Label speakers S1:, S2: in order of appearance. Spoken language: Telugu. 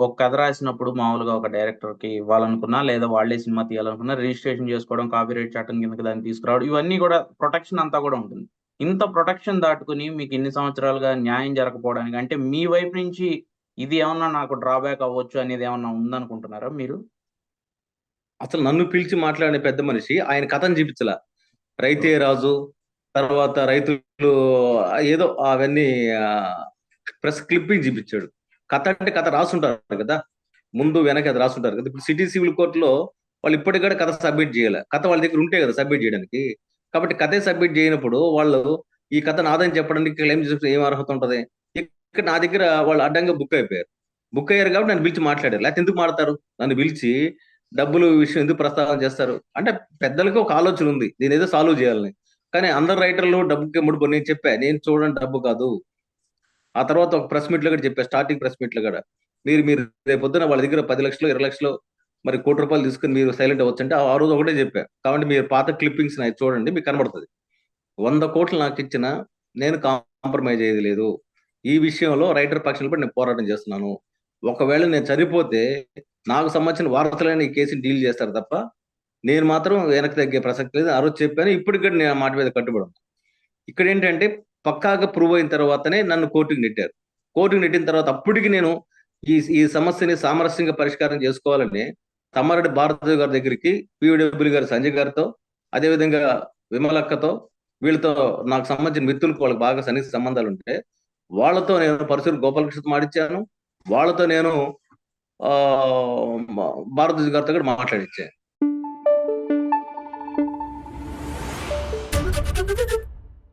S1: ఒక కథ రాసినప్పుడు మామూలుగా ఒక డైరెక్టర్‌కి ఇవ్వాలనుకున్నా, లేదా వాళ్ళే సినిమా తీయాలనుకున్నా రిజిస్ట్రేషన్ చేసుకోవడం, కాపీరైట్ చట్టం కిందకి దాన్ని తీసుకురావడం ఇవన్నీ కూడా ప్రొటెక్షన్ అంతా కూడా ఉంటుంది. ఇంత ప్రొటెక్షన్ దాటుకొని మీకు ఇన్ని సంవత్సరాలుగా న్యాయం జరగకపోవడానికి అంటే మీ వైపు నుంచి ఇది ఏమన్నా నాకు డ్రాబ్యాక్ అవ్వచ్చు అనేది ఏమన్నా ఉందనుకుంటున్నారా మీరు?
S2: అసలు నన్ను పిలిచి మాట్లాడే పెద్ద మనిషి ఆయన కథను చూపించలా. రైతే రాజు, తర్వాత రైతులు ఏదో అవన్నీ ప్రెస్ క్లిప్పింగ్ చూపించాడు. కథ అంటే కథ రాసుంటారు కదా! ముందు వెనక అది రాసుంటారు కదా! ఇప్పుడు సిటీ సివిల్ కోర్టులో వాళ్ళు ఇప్పటికీ కథ సబ్మిట్ చేయాలి కథ వాళ్ళ దగ్గర ఉంటే కదా సబ్మిట్ చేయడానికి. కాబట్టి కథే సబ్మిట్ చేయనప్పుడు వాళ్ళు ఈ కథ నాదని చెప్పడానికి క్లెయిమ్ చేసే ఏం అర్హత ఉంటది? ఇక్కడ నా దగ్గర వాళ్ళు అడ్డంగా బుక్ అయిపోయారు. బుక్ అయ్యారు కాబట్టి నన్ను పిలిచి మాట్లాడారు. లేకపోతే ఎందుకు మాట్లాడతారు? నన్ను పిలిచి డబ్బులు విషయం ఎందుకు ప్రస్తావన చేస్తారు? అంటే పెద్దలకు ఒక ఆలోచన ఉంది. దీనేదో సాల్వ్ చేయాలని. కానీ అందరు రైటర్లు డబ్బుకి ముడిపడి నేను చెప్పా. నేను చూడండి డబ్బు కాదు. ఆ తర్వాత ఒక ప్రెస్ మీట్‌లో కూడా చెప్పారు స్టార్టింగ్ ప్రెస్ మీట్‌లో కూడా. మీరు మీరు రేపొద్దున వాళ్ళ దగ్గర పది లక్షలు ఇరవై లక్షలు మరి కోటి రూపాయలు తీసుకొని మీరు సైలెంట్ అవ్వచ్చంటే ఆ రోజు ఒకటే చెప్పా. కాబట్టి మీరు పాత క్లిప్పింగ్స్ నాయి చూడండి మీకు కనబడతది వంద కోట్లు నాకు ఇచ్చిన నేను కాంప్రమైజ్ అయ్యేది లేదు. ఈ విషయంలో రైటర్ పక్షంలో కూడా నేను పోరాటం చేస్తున్నాను. ఒకవేళ నేను చనిపోతే నాకు సంబంధించిన వార్తలైన ఈ కేసుని డీల్ చేస్తారు తప్ప, నేను మాత్రం వెనక్కి తగ్గే ప్రసక్తి లేదు. ఆ రోజు చెప్పాను. ఇప్పటికీ నేను మాట మీద కట్టుబడి ఇక్కడ ఏంటంటే పక్కాగా ప్రూవ్ అయిన తర్వాతనే నన్ను కోర్టుకు నెట్టారు. కోర్టుకు నెట్టిన తర్వాత అప్పటికి నేను ఈ ఈ సమస్యని సామరస్యంగా పరిష్కారం చేసుకోవాలని తమ్మారెడ్డి భారతదేవి గారి దగ్గరికి పీవీడబ్ల్యూ గారి సంజయ్ గారితో అదేవిధంగా విమలక్కతో వీళ్ళతో నాకు సంబంధించిన మిత్రులకు వాళ్ళకి బాగా సన్నిహిత సంబంధాలు ఉంటే వాళ్ళతో నేను పరశురు గోపాలకృష్ణ మాడిచ్చాను వాళ్ళతో నేను భారతదేశ గారితో కూడా మాట్లాడిచ్చాను.